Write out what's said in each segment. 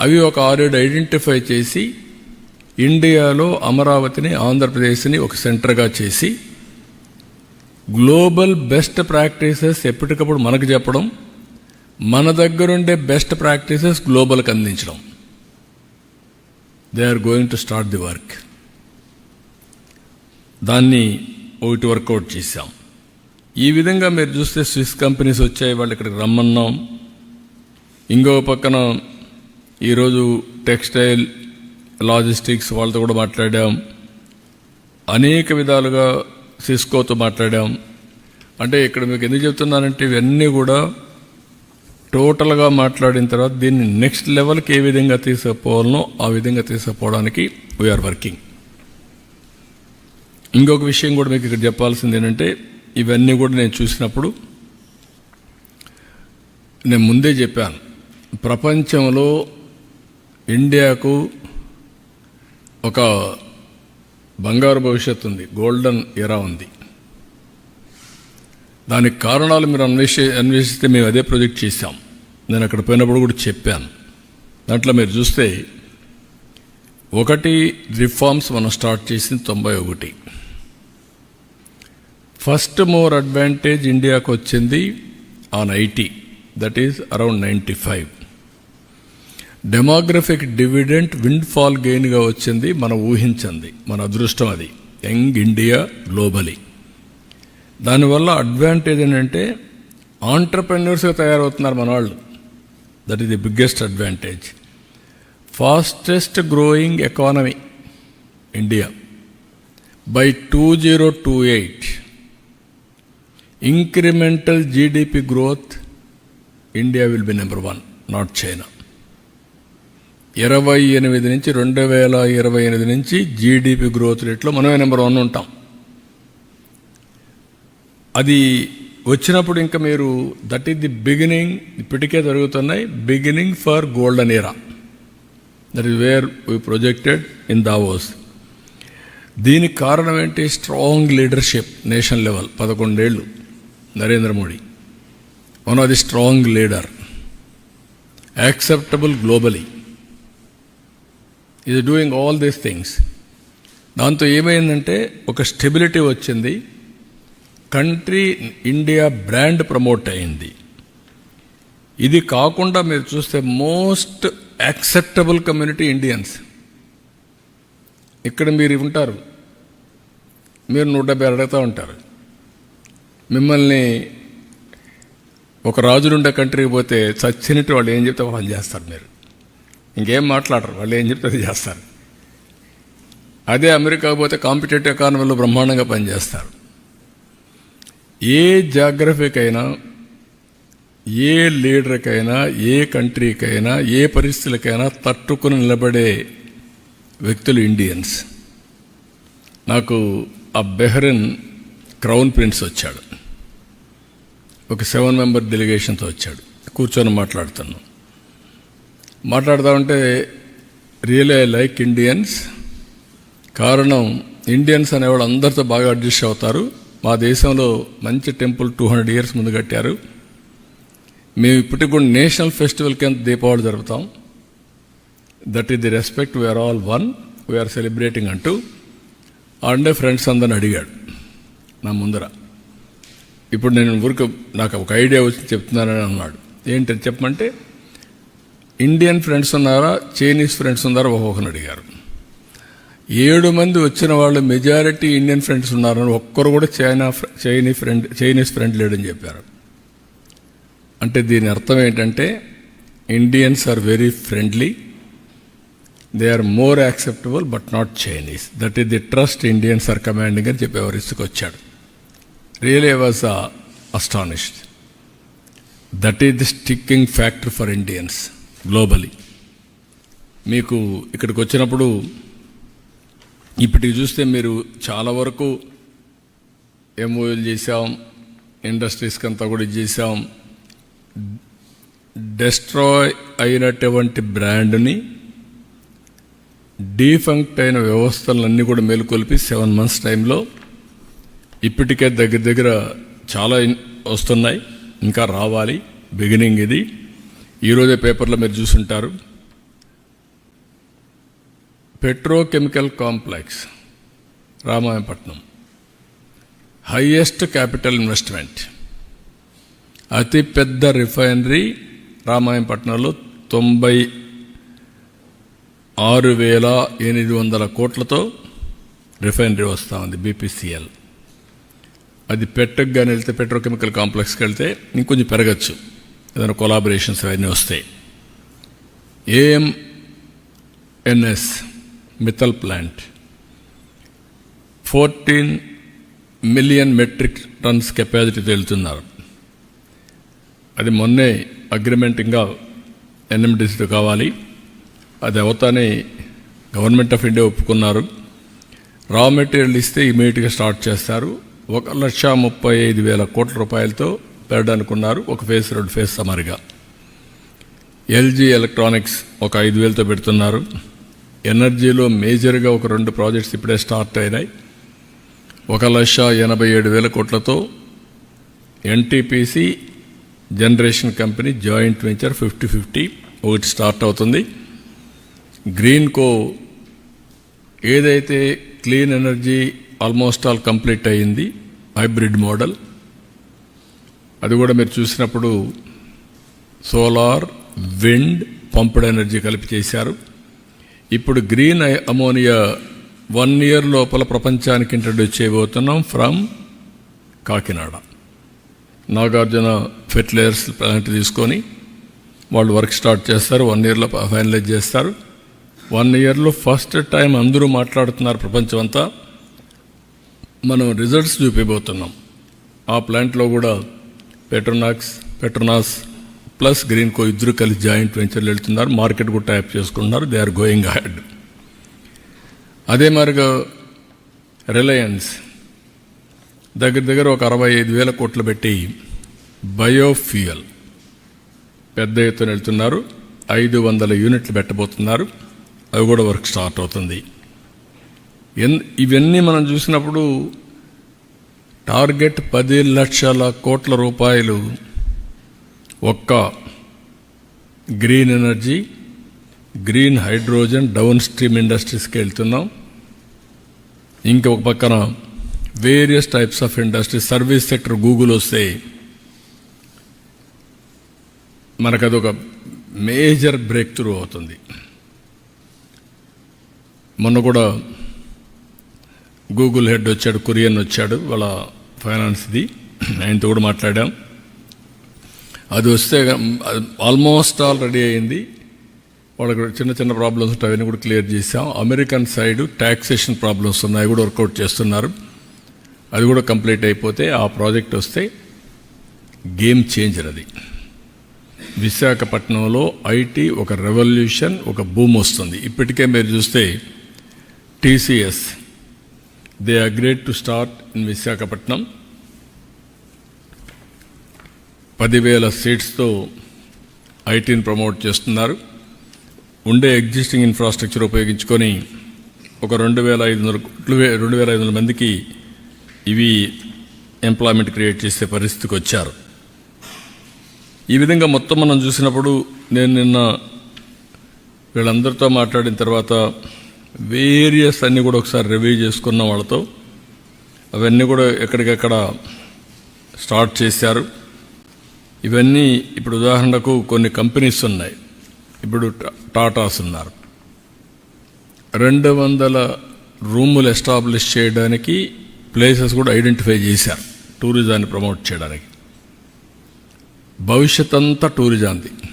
అవి ఒక ఆరేడు ఐడెంటిఫై చేసి ఇండియాలో అమరావతిని ఆంధ్రప్రదేశ్ని ఒక సెంటర్గా చేసి గ్లోబల్ బెస్ట్ ప్రాక్టీసెస్ ఎప్పటికప్పుడు మనకు చెప్పడం మన దగ్గరుండే బెస్ట్ ప్రాక్టీసెస్ గ్లోబల్కి అందించడం. They are going to start the work. దాన్ని ఒకటి వర్కౌట్ చేశాం. ఈ విధంగా మీరు చూస్తే స్విస్ కంపెనీస్ వచ్చాయి వాళ్ళు ఇక్కడికి రమ్మన్నాం. ఇంకో పక్కన ఈరోజు టెక్స్టైల్ లాజిస్టిక్స్ వాళ్ళతో కూడా మాట్లాడాం. అనేక విధాలుగా సిస్కోతో మాట్లాడాం. అంటే ఇక్కడ మీకు ఎందుకు చెప్తున్నానంటే ఇవన్నీ కూడా టోటల్గా మాట్లాడిన తర్వాత దీన్ని నెక్స్ట్ లెవెల్కి ఏ విధంగా తీసుకుపోవాలనో ఆ విధంగా తీసుకుపోవడానికి వీఆర్ వర్కింగ్ ఇంకొక విషయం కూడా మీకు ఇక్కడ చెప్పాల్సింది ఏంటంటే ఇవన్నీ కూడా నేను చూసినప్పుడు నేను ముందే చెప్పాను. ప్రపంచంలో ఇండియాకు ఒక బంగారు భవిష్యత్తు ఉంది గోల్డెన్ ఎరా ఉంది. దానికి కారణాలు మీరు అన్వేషి అన్వేషిస్తే మేము అదే ప్రాజెక్ట్ చేశాం. నేను అక్కడ పోయినప్పుడు కూడా చెప్పాను. దాంట్లో మీరు చూస్తే ఒకటి రిఫార్మ్స్ మనం స్టార్ట్ చేసింది తొంభై ఒకటి. ఫస్ట్ మోర్ అడ్వాంటేజ్ ఇండియాకు వచ్చింది on IT that is around ninety five. Demographic dividend windfall గెయిన్గా వచ్చింది మనం ఊహించింది మన అదృష్టం అది. యంగ్ ఇండియా గ్లోబలీ దానివల్ల అడ్వాంటేజ్ ఏంటంటే ఆంటర్ప్రెన్యూర్స్గా తయారవుతున్నారు మన వాళ్ళు that is the biggest advantage fastest growing economy India by two zero two eight incremental GDP growth India will be number one not China ఇరవై ఎనిమిది నుంచి రెండు వేల ఇరవై ఎనిమిది నుంచి జీడిపి గ్రోత్ రేట్లో మనమే నెంబర్ వన్ ఉంటాం. అది వచ్చినప్పుడు ఇంకా మీరు దట్ ఈస్ ది బిగినింగ్ ఇప్పటికే జరుగుతున్నాయి beginning for golden era that is where we projected in Davos దీనికి కారణం ఏంటి? Strong leadership nation level పదకొండేళ్ళు Narendra Modi. One of the strong leader acceptable globally is doing all these things దాంతో ఏమైందంటే ఒక stability వచ్చింది. Country India brand promote అయింది. ఇది కాకుండా మీరు చూస్తే మోస్ట్ యాక్సెప్టబుల్ కమ్యూనిటీ ఇండియన్స్ ఇక్కడ మీరు ఉంటారు. మీరు నూట డెబ్బై అడుగుతూ ఉంటారు. మిమ్మల్ని ఒక రాజులుండే కంట్రీకి పోతే చచ్చినట్టు వాళ్ళు ఏం చెప్తే వాళ్ళు చేస్తారు మీరు. ఇంకేం మాట్లాడరు వాళ్ళు ఏం చెప్తే అది చేస్తారు. అదే అమెరికా పోతే కాంపిటేటివ్ ఎకానమీలో బ్రహ్మాండంగా పనిచేస్తారు. ఏ జాగ్రఫీకైనా ఏ లీడర్కైనా ఏ కంట్రీకైనా ఏ పరిస్థితులకైనా తట్టుకుని నిలబడే వ్యక్తులు ఇండియన్స్. నాకు ఆ బెహ్రెన్ క్రౌన్ ప్రిన్స్ వచ్చాడు. ఒక సెవెన్ మెంబర్ డెలిగేషన్తో వచ్చాడు. కూర్చొని మాట్లాడుతున్నాం. మాట్లాడుతూ ఉంటే రియల్ ఐ లైక్ ఇండియన్స్. కారణం ఇండియన్స్ అనేవాళ్ళు అందరితో బాగా అడ్జస్ట్ అవుతారు. మా దేశంలో మంచి టెంపుల్ టూ హండ్రెడ్ ఇయర్స్ ముందు కట్టారు. మేము ఇప్పటికి కూడా నేషనల్ ఫెస్టివల్ కింద Deepavali జరుపుతాం. That is the respect we are all one we are celebrating అంటూ అండే ఫ్రెండ్స్ అందరిని అడిగాడు నా ముందర. ఇప్పుడు నేను ఊరికి నాకు ఒక ఐడియా వచ్చి చెప్తున్నానని అన్నాడు. ఏంటి చెప్పమంటే ఇండియన్ ఫ్రెండ్స్ ఉన్నారా? చైనీస్ ఫ్రెండ్స్ ఉన్నారా? ఒక్కొక్కరిని అడిగారు. ఏడు మంది వచ్చిన వాళ్ళు మెజారిటీ ఇండియన్ ఫ్రెండ్స్ ఉన్నారని ఒక్కరు కూడా China Chinese friend Chinese friend లేడని చెప్పారు. అంటే దీని అర్థం ఏంటంటే Indians are very friendly they are more acceptable but not Chinese that is the trust Indians are commanding అని చెప్పి ఎవరిస్తుకు వచ్చాడు really was astonished that is the sticking factor for Indians globally మీకు ఇక్కడికి వచ్చినప్పుడు ఇప్పటికి చూస్తే మీరు చాలా వరకు ఎంఓఎల్ చేసాం ఇండస్ట్రీస్కి అంతా కూడా చేసాం డెస్ట్రాయ్ అయినటువంటి బ్రాండ్ని డీఫంక్ట్ అయిన వ్యవస్థలన్నీ కూడా మేలుకొల్పి సెవెన్ మంత్స్ టైంలో ఇప్పటికే దగ్గర దగ్గర చాలా వస్తున్నాయి. ఇంకా రావాలి. బిగినింగ్ ఇది. ఈరోజే పేపర్లో మీరు చూసుంటారు. Petrochemical complex Ramayapatnam highest capital investment. అతి పెద్ద రిఫైనరీ రామాయపట్నంలో తొంభై ఆరు వేల ఎనిమిది వందల కోట్లతో రిఫైనరీ వస్తూ ఉంది బీపీసీఎల్. అది పెట్టకు కానీ వెళ్తే పెట్రోకెమికల్ కాంప్లెక్స్కి వెళ్తే ఇంకొంచెం పెరగచ్చు. ఏదైనా కొలాబరేషన్స్ అవన్నీ వస్తాయి. AMNS Mittal plant. Fourteen million metric tons కెపాసిటీతో వెళ్తున్నారు అది మొన్నే అగ్రిమెంట్ ఇంకా ఎన్ఎండిసితో కావాలి. అది అవతానే గవర్నమెంట్ ఆఫ్ ఇండియా ఒప్పుకున్నారు. రా మెటీరియల్ ఇస్తే ఇమీడియట్గా స్టార్ట్ చేస్తారు. ఒక లక్ష ముప్పై ఐదు వేల కోట్ల రూపాయలతో పెట్టడానుకున్నారు ఒక ఫేస్ రెండు ఫేస్ సమరిగా. ఎల్జీ ఎలక్ట్రానిక్స్ ఒక ఐదు వేలతో పెడుతున్నారు. ఎనర్జీలో మేజర్గా ఒక రెండు ప్రాజెక్ట్స్ ఇప్పుడే స్టార్ట్ అయినాయి. ఒక లక్ష ఎనభై ఏడు వేల కోట్లతో NTPC generation company joint venture fifty fifty ఒకటి స్టార్ట్ అవుతుంది. గ్రీన్ కో ఏదైతే clean energy almost all complete అయ్యింది హైబ్రిడ్ మోడల్ అది కూడా మీరు చూసినప్పుడు సోలార్ విండ్ పంప్డ్ ఎనర్జీ కలిపి చేశారు. ఇప్పుడు గ్రీన్ అమోనియా వన్ ఇయర్ లోపల ప్రపంచానికి ఇంట్రడ్యూస్ చేయబోతున్నాం from Kakinada. Nagarjuna fertilisers plant తీసుకొని వాళ్ళు వర్క్ స్టార్ట్ చేస్తారు వన్ ఇయర్లో ఫైనలైజ్ చేస్తారు. వన్ ఇయర్లో ఫస్ట్ టైం అందరూ మాట్లాడుతున్నారు ప్రపంచం అంతా మనం రిజల్ట్స్ చూపిపోతున్నాం ఆ ప్లాంట్లో కూడా Petronax Petronas plus Greenko ఇద్దరు కలిసి జాయింట్ వెంచర్లు వెళ్తున్నారు. మార్కెట్ కూడా టైప్ చేసుకుంటున్నారు. దే ఆర్ గోయింగ్ అహెడ్ అదే మరిగా రిలయన్స్ దగ్గర దగ్గర ఒక అరవై ఐదు వేల కోట్లు పెట్టి బయోఫ్యూయల్ పెద్ద ఎత్తున వెళ్తున్నారు. ఐదు వందల యూనిట్లు పెట్టబోతున్నారు. అవి కూడా వర్క్ స్టార్ట్ అవుతుంది. ఎన్ ఇవన్నీ మనం చూసినప్పుడు టార్గెట్ పది లక్షల కోట్ల రూపాయలు ఒక్క green energy green hydrogen downstream ఇండస్ట్రీస్కి వెళ్తున్నాం. ఇంకొక పక్కన various types of industry service sector Google వస్తే మనకు అదొక మేజర్ బ్రేక్ త్రూ అవుతుంది. మొన్న కూడా గూగుల్ హెడ్ వచ్చాడు కురియన్ వచ్చాడు వాళ్ళ ఫైనాన్స్ది ఆయనతో కూడా మాట్లాడాం. అది వస్తే ఆల్మోస్ట్ ఆల్ రెడీ అయింది. వాళ్ళకి చిన్న చిన్న ప్రాబ్లమ్స్ ఉంటాయి అవన్నీ కూడా క్లియర్ చేసాం అమెరికన్ సైడ్ ట్యాక్సేషన్ ప్రాబ్లమ్స్ ఉన్నాయి కూడా వర్కౌట్ చేస్తున్నారు. అది కూడా కంప్లీట్ అయిపోతే ఆ ప్రాజెక్ట్ వస్తే గేమ్ చేంజర్ అది. విశాఖపట్నంలో ఐటీ ఒక రెవల్యూషన్ ఒక భూమి వస్తుంది. ఇప్పటికే మీరు చూస్తే TCS they agreed to start in Visakhapatnam పదివేల సీట్స్తో ఐటీని ప్రమోట్ చేస్తున్నారు. ఉండే ఎగ్జిస్టింగ్ ఇన్ఫ్రాస్ట్రక్చర్ ఉపయోగించుకొని ఒక రెండు వేల ఐదు వందల కోట్లు రెండు వేల ఐదు వందల మందికి ఇవి ఎంప్లాయ్మెంట్ క్రియేట్ చేసే పరిస్థితికి వచ్చారు. ఈ విధంగా మొత్తం మనం చూసినప్పుడు నేను నిన్న వీళ్ళందరితో మాట్లాడిన తర్వాత వేరియస్ అన్నీ కూడా ఒకసారి రివ్యూ చేసుకున్న వాళ్ళతో అవన్నీ కూడా ఎక్కడికెక్కడ స్టార్ట్ చేశారు. ఇవన్నీ ఇప్పుడు ఉదాహరణకు కొన్ని కంపెనీస్ ఉన్నాయి. ఇప్పుడు టా- టాటాస్ ఉన్నారు. రెండు వందల రూములు ఎస్టాబ్లిష్ చేయడానికి ప్లేసెస్ కూడా ఐడెంటిఫై చేశారు. టూరిజాన్ని ప్రమోట్ చేయడానికి. భవిష్యత్ అంతా టూరిజంది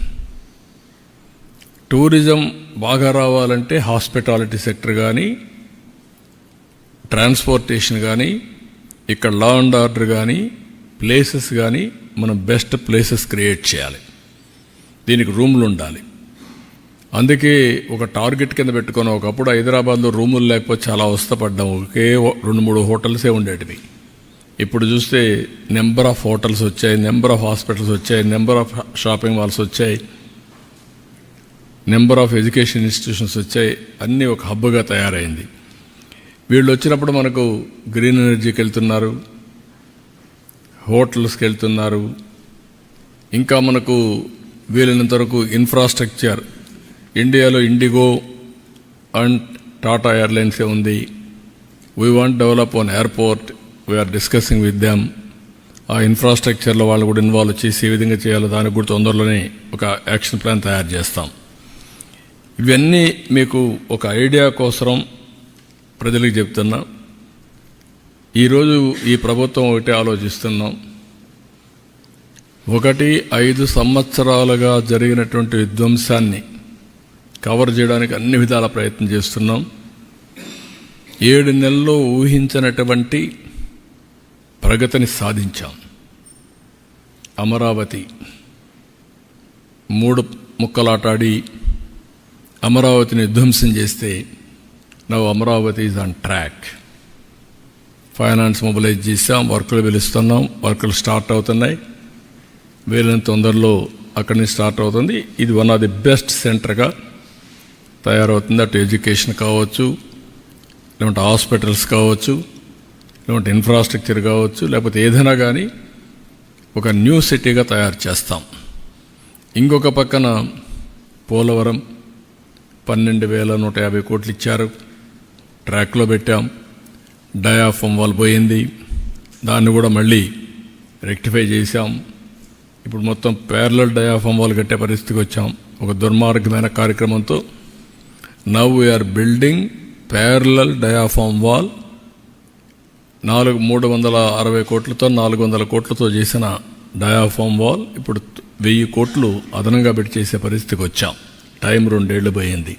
టూరిజం బాగా రావాలంటే హాస్పిటాలిటీ సెక్టర్ కానీ ట్రాన్స్పోర్టేషన్ కానీ ఇక్కడ లా అండ్ ఆర్డర్ కానీ ప్లేసెస్ కానీ మనం బెస్ట్ ప్లేసెస్ క్రియేట్ చేయాలి. దీనికి రూములు ఉండాలి. అందుకే ఒక టార్గెట్ కింద పెట్టుకొని ఒకప్పుడు హైదరాబాద్లో రూములు లేకపోతే చాలా అవస్థపడ్డాం ఒకే ఓ- రెండు మూడు హోటల్సే ఉండేటివి. ఇప్పుడు చూస్తే నెంబర్ ఆఫ్ హోటల్స్ వచ్చాయి నెంబర్ ఆఫ్ హాస్పిటల్స్ వచ్చాయి నెంబర్ ఆఫ్ షాపింగ్ మాల్స్ వచ్చాయి. నెంబర్ ఆఫ్ ఎడ్యుకేషన్ ఇన్స్టిట్యూషన్స్ వచ్చాయి అన్నీ ఒక హబ్గా తయారైంది. వీళ్ళు వచ్చినప్పుడు మనకు గ్రీన్ ఎనర్జీకి వెళ్తున్నారు హోటల్స్కి వెళ్తున్నారు ఇంకా మనకు వీలైనంత వరకు ఇన్ఫ్రాస్ట్రక్చర్ ఇండియాలో ఇండిగో అండ్ టాటా ఎయిర్లైన్సే ఉంది. We want develop on airport we are discussing with them ఆ ఇన్ఫ్రాస్ట్రక్చర్లో వాళ్ళు కూడా ఇన్వాల్వ్ చేసి ఏ విధంగా చేయాలో దానికి కూడా తొందరలోనే ఒక యాక్షన్ ప్లాన్ తయారు చేస్తాం. ఇవన్నీ మీకు ఒక ఐడియా కోసరం ప్రజలకు చెప్తున్నా. ఈరోజు ఈ ప్రభుత్వం ఒకటి ఆలోచిస్తున్నాం. ఒకటి ఐదు సంవత్సరాలుగా జరిగినటువంటి విధ్వంసాన్ని కవర్ చేయడానికి అన్ని విధాల ప్రయత్నం చేస్తున్నాం. ఏడు నెలల్లో ఊహించినటువంటి ప్రగతిని సాధించాం. అమరావతి మూడు ముక్కలాటాడి అమరావతిని విధ్వంసం చేస్తే now Amaravati is on track. Finance mobilise చేసాం వర్కులు పిలుస్తున్నాం వర్కులు స్టార్ట్ అవుతున్నాయి. వీలైన తొందరలో అక్కడి నుంచి స్టార్ట్ అవుతుంది. ఇది వన్ ఆఫ్ ది బెస్ట్ సెంటర్గా తయారవుతుంది. అటు ఎడ్యుకేషన్ కావచ్చు లేకుంటే హాస్పిటల్స్ కావచ్చు లేకుంటే ఇన్ఫ్రాస్ట్రక్చర్ కావచ్చు లేకపోతే ఏదైనా కానీ ఒక న్యూ సిటీగా తయారు చేస్తాం. ఇంకొక పక్కన పోలవరం పన్నెండు వేల నూట యాభై కోట్లు ఇచ్చారు. ట్రాక్లో పెట్టాం. డయాఫమ్ వాల్ పోయింది. దాన్ని కూడా మళ్ళీ రెక్టిఫై చేశాం. ఇప్పుడు మొత్తం ప్యారలల్ డయాఫామ్ వాల్ కట్టే పరిస్థితికి వచ్చాం. ఒక దుర్మార్గమైన కార్యక్రమంతో now we are building parallel diaphragm wall నాలుగు మూడు వందల అరవై కోట్లతో నాలుగు వందల కోట్లతో చేసిన డయాఫామ్ వాల్ ఇప్పుడు వెయ్యి కోట్లు అదనంగా పెట్టి చేసే పరిస్థితికి వచ్చాం. టైం రెండేళ్ళు పోయింది.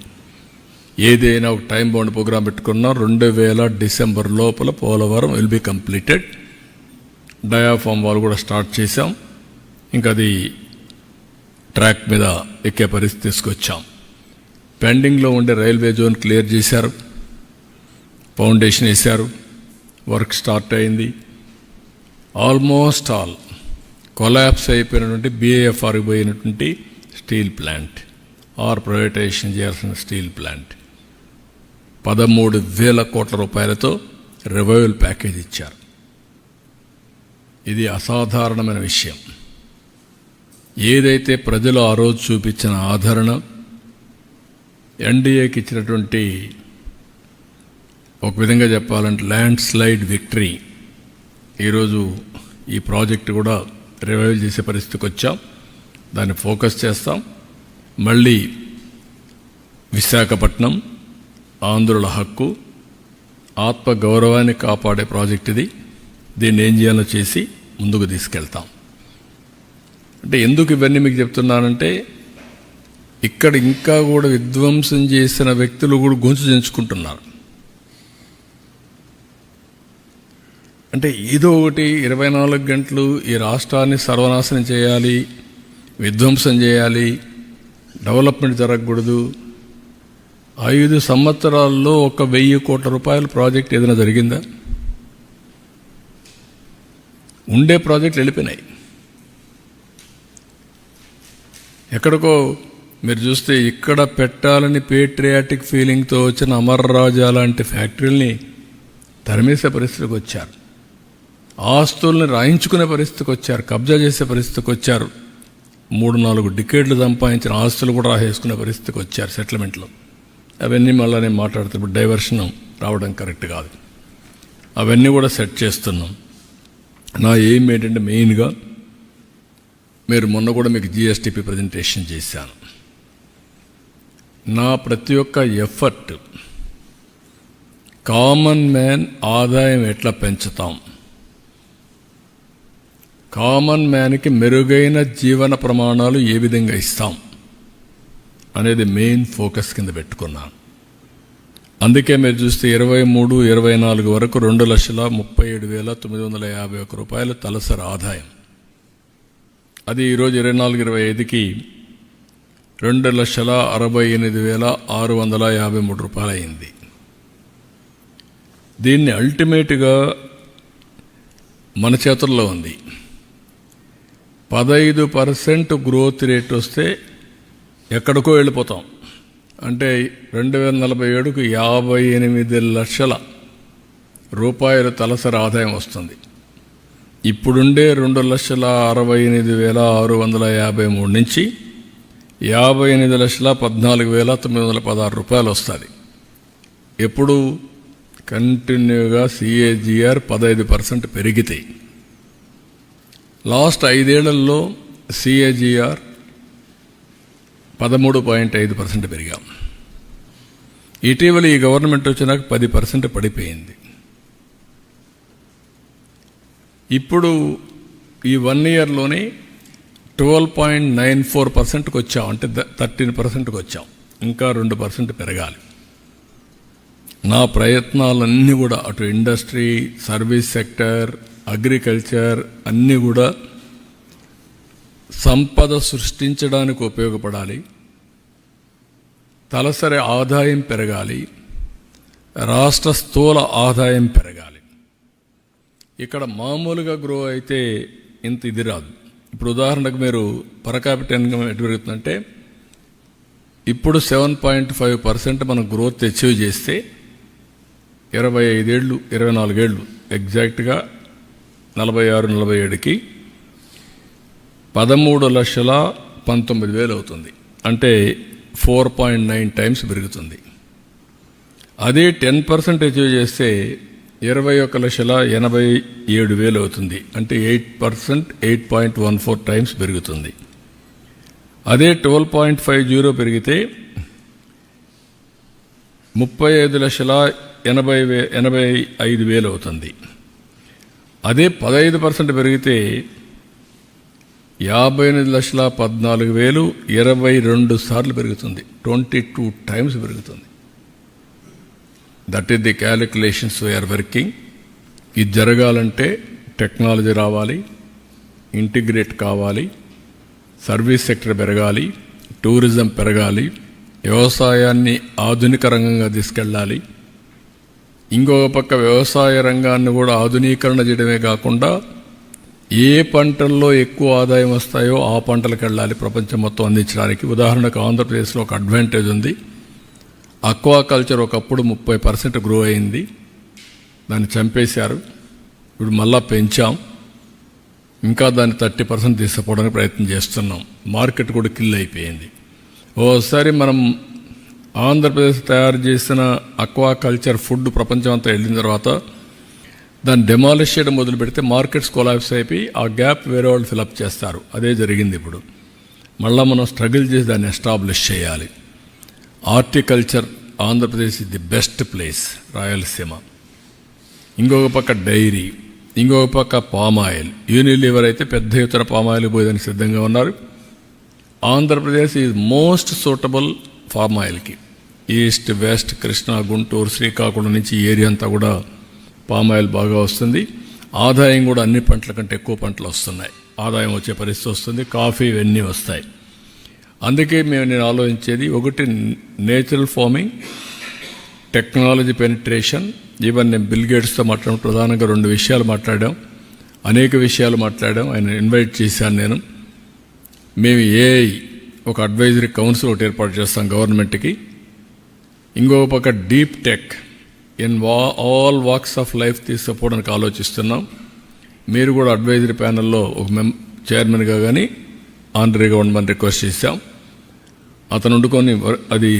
ఏదైనా ఒక టైం బౌండ్ ప్రోగ్రాం పెట్టుకున్నా రెండు వేల డిసెంబర్ లోపల Polavaram will be completed. Diaphragm wall కూడా స్టార్ట్ చేశాం. ఇంకా అది ట్రాక్ మీద ఎక్కే పరిస్థితి తీసుకొచ్చాం. పెండింగ్లో ఉండే రైల్వే జోన్ క్లియర్ చేశారు. ఫౌండేషన్ వేశారు. వర్క్ స్టార్ట్ అయింది. ఆల్మోస్ట్ ఆల్ కొలాప్స్ అయిపోయినటువంటి బీఏఎఫ్ఆర్కి పోయినటువంటి స్టీల్ ప్లాంట్. ఆర్ ప్రైవేటైజేషన్ చేయాల్సిన స్టీల్ ప్లాంట్. పదమూడు వేల కోట్ల రూపాయలతో రివైవల్ ప్యాకేజ్ ఇచ్చారు. ఇది అసాధారణమైన విషయం. ఏదైతే ప్రజలు ఆ రోజు చూపించిన ఆదరణ ఎన్డీఏకి ఇచ్చినటువంటి ఒక విధంగా చెప్పాలంటే ల్యాండ్ స్లైడ్ విక్టరీ. ఈరోజు ఈ ప్రాజెక్ట్ కూడా రివైవ్ చేసే పరిస్థితికి వచ్చాం. దాన్ని ఫోకస్ చేస్తాం. మళ్ళీ విశాఖపట్నం ఆంధ్రుల హక్కు ఆత్మ గౌరవాన్ని కాపాడే ప్రాజెక్ట్ ఇది. దీన్ని ఏం చేయాలో చేసి ముందుకు తీసుకెళ్తాం. అంటే ఎందుకు ఇవన్నీ మీకు చెప్తున్నానంటే ఇక్కడ ఇంకా కూడా విధ్వంసం చేసిన వ్యక్తులు కూడా గొంతు చెంచుకుంటున్నారు. అంటే ఏదో ఒకటి ఇరవై నాలుగు గంటలు ఈ రాష్ట్రాన్ని సర్వనాశనం చేయాలి విధ్వంసం చేయాలి డెవలప్మెంట్ జరగకూడదు. ఐదు సంవత్సరాల్లో ఒక వెయ్యి కోట్ల రూపాయల ప్రాజెక్ట్ ఏదైనా జరిగిందా? ఉండే ప్రాజెక్టులు వెళ్ళిపోయినాయి. ఎక్కడికో మీరు చూస్తే ఇక్కడ పెట్టాలని పేట్రియాటిక్ ఫీలింగ్తో వచ్చిన అమర్ రాజా లాంటి ఫ్యాక్టరీల్ని తరిమేసే పరిస్థితికి వచ్చారు. ఆస్తుల్ని రాయించుకునే పరిస్థితికి వచ్చారు కబ్జా చేసే పరిస్థితికి వచ్చారు. మూడు నాలుగు డికేట్లు సంపాదించిన ఆస్తులు కూడా రాసేసుకునే పరిస్థితికి వచ్చారు సెటిల్మెంట్లో. అవన్నీ మళ్ళీ నేను మాట్లాడుతున్నప్పుడు డైవర్షన్ రావడం కరెక్ట్ కాదు. అవన్నీ కూడా సెట్ చేస్తున్నాం. నా ఎయిమ్ ఏంటంటే మెయిన్గా మీరు మొన్న కూడా మీకు జిఎస్టిపి ప్రజెంటేషన్ చేశాను. నా ప్రతి ఒక్క ఎఫర్ట్ కామన్ మ్యాన్ ఆదాయం ఎట్లా పెంచుతాం? కామన్ మ్యాన్కి మెరుగైన జీవన ప్రమాణాలు ఏ విధంగా ఇస్తాం అనేది మెయిన్ ఫోకస్ కింద పెట్టుకున్నాను. అందుకే మీరు చూస్తే ఇరవై మూడు ఇరవై నాలుగు వరకు రెండు లక్షల ముప్పై ఏడు వేల తొమ్మిది వందల యాభై ఒక్క రూపాయలు తలసరి ఆదాయం. అది ఈరోజు ఇరవై నాలుగు ఇరవై ఐదుకి రెండు లక్షల అరవై ఎనిమిది వేల ఆరు వందల యాభై మూడు రూపాయలు అయింది దీన్ని అల్టిమేట్గా మన చేతుల్లో ఉంది. పదహైదు పర్సెంట్ గ్రోత్ రేట్ వస్తే ఎక్కడికో వెళ్ళిపోతాం. అంటే రెండు వేల నలభై ఏడుకు యాభై ఎనిమిది లక్షల రూపాయల తలసరి ఆదాయం వస్తుంది. ఇప్పుడుండే రెండు లక్షల అరవై ఎనిమిది వేల ఆరు వందల యాభై మూడు నుంచి యాభై ఎనిమిది లక్షల పద్నాలుగు వేల తొమ్మిది వందల పదహారు రూపాయలు వస్తుంది ఎప్పుడు కంటిన్యూగా సిఏజిఆర్ పదహైదు పర్సెంట్ పెరిగితే లాస్ట్ ఐదేళ్ళలో సిఏజిఆర్ పదమూడు పాయింట్ ఐదు పర్సెంట్ పెరిగాం. ఇటీవల ఈ గవర్నమెంట్ వచ్చినాక పది పర్సెంట్ పడిపోయింది. ఇప్పుడు ఈ వన్ ఇయర్లోనే ట్వెల్వ్ పాయింట్ నైన్ ఫోర్ పర్సెంట్కి వచ్చాం అంటే థర్టీన్ పర్సెంట్కి వచ్చాం ఇంకా రెండు పర్సెంట్ పెరగాలి. నా ప్రయత్నాలన్నీ కూడా అటు ఇండస్ట్రీ సర్వీస్ సెక్టర్ అగ్రికల్చర్ అన్నీ కూడా సంపద సృష్టించడానికి ఉపయోగపడాలి. తలసరి ఆదాయం పెరగాలి. రాష్ట్ర స్థూల ఆదాయం పెరగాలి. ఇక్కడ మామూలుగా గ్రో అయితే ఇంత ఇది రాదు. ఇప్పుడు ఉదాహరణకు మీరు పరకాపిట ఇన్కమ్ ఎటు పెరుగుతుందంటే ఇప్పుడు సెవెన్ పాయింట్ ఫైవ్ పర్సెంట్ మనం గ్రోత్ అచీవ్ చేస్తే ఇరవై ఐదేళ్ళు ఇరవై నాలుగేళ్ళు ఎగ్జాక్ట్గా నలభై ఆరు నలభై ఏడుకి పదమూడు లక్షల పంతొమ్మిది వేలు అవుతుంది. అంటే ఫోర్ పాయింట్ నైన్ టైమ్స్ పెరుగుతుంది. అదే టెన్ పర్సెంట్ అచీవ్ చేస్తే ఇరవై ఒక లక్షల ఎనభై ఏడు వేలు అవుతుంది. అంటే eight percent eight point one four times పెరుగుతుంది. అదే ట్వెల్వ్ పాయింట్ ఫైవ్ జీరో పెరిగితే ముప్పై ఐదు లక్షల ఎనభై వే ఎనభై ఐదు వేలు అవుతుంది. అదే పదహైదు పర్సెంట్ పెరిగితే యాభై ఎనిమిది లక్షల పద్నాలుగు వేలు ఇరవై రెండు సార్లు పెరుగుతుంది. ట్వంటీ టూ టైమ్స్ పెరుగుతుంది. That is the calculations we are working. ఇది జరగాలంటే టెక్నాలజీ రావాలి ఇంటిగ్రేట్ కావాలి సర్వీస్ సెక్టర్ పెరగాలి టూరిజం పెరగాలి వ్యవసాయాన్ని ఆధునిక రంగంగా తీసుకెళ్ళాలి ఇంకొక పక్క వ్యవసాయ రంగాన్ని కూడా ఆధునీకరణ చేయడమే కాకుండా ఏ పంటల్లో ఎక్కువ ఆదాయం వస్తాయో ఆ పంటలకు వెళ్ళాలి ప్రపంచం మొత్తం అందించడానికి. ఉదాహరణకు ఆంధ్రప్రదేశ్లో ఒక అడ్వాంటేజ్ ఉంది. అక్వాకల్చర్ ఒకప్పుడు ముప్పై పర్సెంట్ గ్రో అయింది. దాన్ని చంపేశారు. ఇప్పుడు మళ్ళా పెంచాం. ఇంకా దాన్ని థర్టీ పర్సెంట్ తీసుకుపోవడానికి ప్రయత్నం చేస్తున్నాం. మార్కెట్ కూడా కిల్ అయిపోయింది. ఓసారి మనం ఆంధ్రప్రదేశ్ తయారు చేసిన అక్వా కల్చర్ ఫుడ్ ప్రపంచం అంతా వెళ్ళిన తర్వాత దాన్ని డెమాలిష్ చేయడం మొదలు పెడితే మార్కెట్స్ కొలాప్స్ అయిపోయి ఆ గ్యాప్ వేరే వాళ్ళు ఫిలప్ చేస్తారు. అదే జరిగింది ఇప్పుడు. మళ్ళీ మనం స్ట్రగుల్ చేసి దాన్ని ఎస్టాబ్లిష్ చేయాలి. Horticulture Andhra Pradesh is the best place Rayalaseema. ఇంకొక పక్క డైరీ ఇంకొక పక్క పామ్ ఆయిల్ యూనిలివర్ అయితే పెద్ద ఎత్తున పామ్ ఆయిల్ పోయేదానికి సిద్ధంగా ఉన్నారు. ఆంధ్రప్రదేశ్ ఈజ్ మోస్ట్ సూటబుల్ ఫార్మాయిల్కి ఈస్ట్ వెస్ట్ కృష్ణా గుంటూరు శ్రీకాకుళం నుంచి ఏరియా అంతా కూడా పామాయిల్ బాగా వస్తుంది. ఆదాయం కూడా అన్ని పంటల కంటే ఎక్కువ పంటలు వస్తున్నాయి. ఆదాయం వచ్చే పరిస్థితి వస్తుంది. కాఫీ ఇవన్నీ వస్తాయి. అందుకే మేము నేను ఆలోచించేది ఒకటి natural farming technology penetration. Even నేను బిల్ గేట్స్తో మాట్లాడడం ప్రధానంగా రెండు విషయాలు మాట్లాడాం. అనేక విషయాలు మాట్లాడాం. ఆయన ఇన్వైట్ చేశాను నేను. మేము ఏఐ ఒక అడ్వైజరీ కౌన్సిల్ ఒకటి ఏర్పాటు చేస్తాం గవర్నమెంట్కి. ఇంకొక పక్క డీప్ టెక్. ఇన్ వా ఆల్ వాక్స్ ఆఫ్ లైఫ్ తీసుకుపోవడానికి ఆలోచిస్తున్నాం. మీరు కూడా అడ్వైజరీ ప్యానెల్లో ఒక మెం చైర్మన్గా కానీ ఆంధ్రీగా ఉండమని రిక్వెస్ట్ చేశాం. అతను వండుకొని అది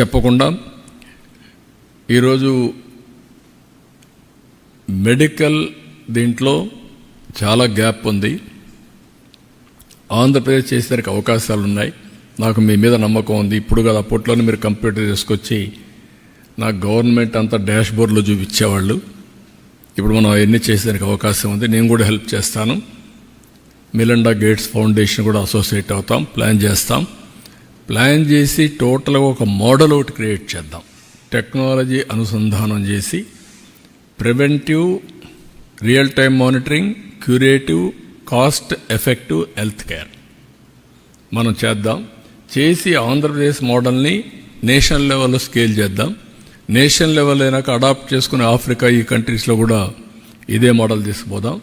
చెప్పకుండా ఈరోజు మెడికల్ దీంట్లో చాలా గ్యాప్ ఉంది. ఆంధ్రప్రదేశ్ చేసేసరికి అవకాశాలు ఉన్నాయి నాకు మీ మీద నమ్మకం ఉంది. ఇప్పుడు కదా అప్పట్లోనే మీరు కంప్యూటర్ తీసుకొచ్చి నాకు గవర్నమెంట్ అంతా డాష్ బోర్డ్లో చూపించేవాళ్ళు. ఇప్పుడు మనం అవన్నీ చేసేదానికి అవకాశం ఉంది. నేను కూడా హెల్ప్ చేస్తాను. మిలండా గేట్స్ ఫౌండేషన్ కూడా అసోసియేట్ అవుతాం. ప్లాన్ చేస్తాం. ప్లాన్ చేసి టోటల్గా ఒక మోడల్ ఒకటి క్రియేట్ చేద్దాం. టెక్నాలజీ అనుసంధానం చేసి preventive real time monitoring curative cost effective health care. మనం చేద్దాం. చేసి ఆంధ్రప్రదేశ్ మోడల్ని నేషనల్ లెవెల్లో స్కేల్ చేద్దాం. నేషనల్ లెవెల్ అయినాక అడాప్ట్ చేసుకుని ఆఫ్రికా ఈ కంట్రీస్లో కూడా ఇదే మోడల్ తీసుకుపోదాం.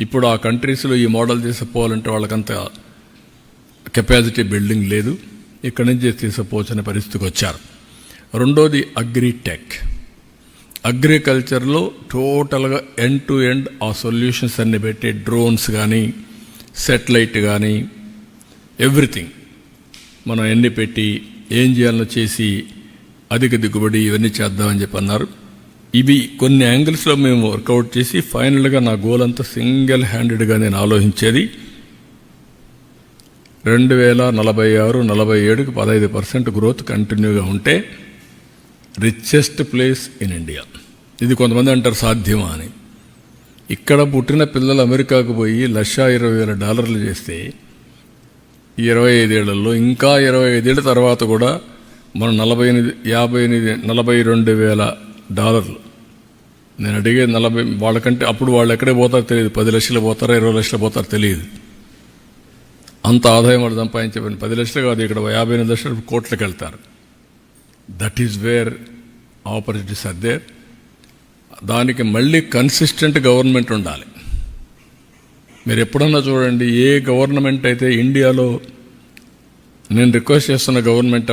ఇప్పుడు ఆ కంట్రీస్లో ఈ మోడల్ తీసుకుపోవాలంటే వాళ్ళకంత కెపాసిటీ బిల్డింగ్ లేదు. ఇక్కడి నుంచి తీసుకుపోవచ్చు అనే పరిస్థితికి వచ్చారు. రెండోది అగ్రిటెక్. అగ్రికల్చర్లో టోటల్గా ఎండ్ టు ఎండ్ ఆ సొల్యూషన్స్ అన్ని పెట్టి డ్రోన్స్ కానీ సెటిలైట్ కానీ ఎవ్రీథింగ్. మనం ఎన్ని పెట్టి ఏం చేయాలో చేసి అధిక దిగుబడి ఇవన్నీ చేద్దామని చెప్పి అన్నారు. ఇవి కొన్ని యాంగిల్స్లో మేము వర్కౌట్ చేసి ఫైనల్గా నా గోల్ అంతా సింగిల్ హ్యాండెడ్గా నేను ఆలోచించేది. రెండు వేల నలభై ఆరు నలభై ఏడుకి పదహైదు పర్సెంట్ గ్రోత్ కంటిన్యూగా ఉంటే రిచెస్ట్ ప్లేస్ ఇన్ ఇండియా ఇది కొంతమంది అంటారు సాధ్యమా అని. ఇక్కడ పుట్టిన పిల్లలు అమెరికాకు పోయి లక్ష ఇరవై వేల డాలర్లు చేస్తే ఇరవై ఐదేళ్ళలో ఇంకా ఇరవై ఐదేళ్ళ తర్వాత కూడా మనం నలభై ఎనిమిది యాభై ఎనిమిది నలభై రెండు వేల డాలర్లు. నేను అడిగే నలభై వాళ్ళకంటే అప్పుడు వాళ్ళు ఎక్కడే పోతారో తెలియదు. పది లక్షలు పోతారో ఇరవై లక్షలు పోతారో తెలియదు. అంత ఆదాయం వాళ్ళు సంపాదించబడి పది లక్షలు కాదు ఇక్కడ యాభై ఎనిమిది లక్షలు కోట్లకు వెళ్తారు. That is where opportunities are దానికి మళ్ళీ కన్సిస్టెంట్ గవర్నమెంట్ ఉండాలి. మీరు ఎప్పుడన్నా చూడండి ఏ గవర్నమెంట్ అయితే ఇండియాలో నేను రిక్వెస్ట్ చేస్తున్న గవర్నమెంట్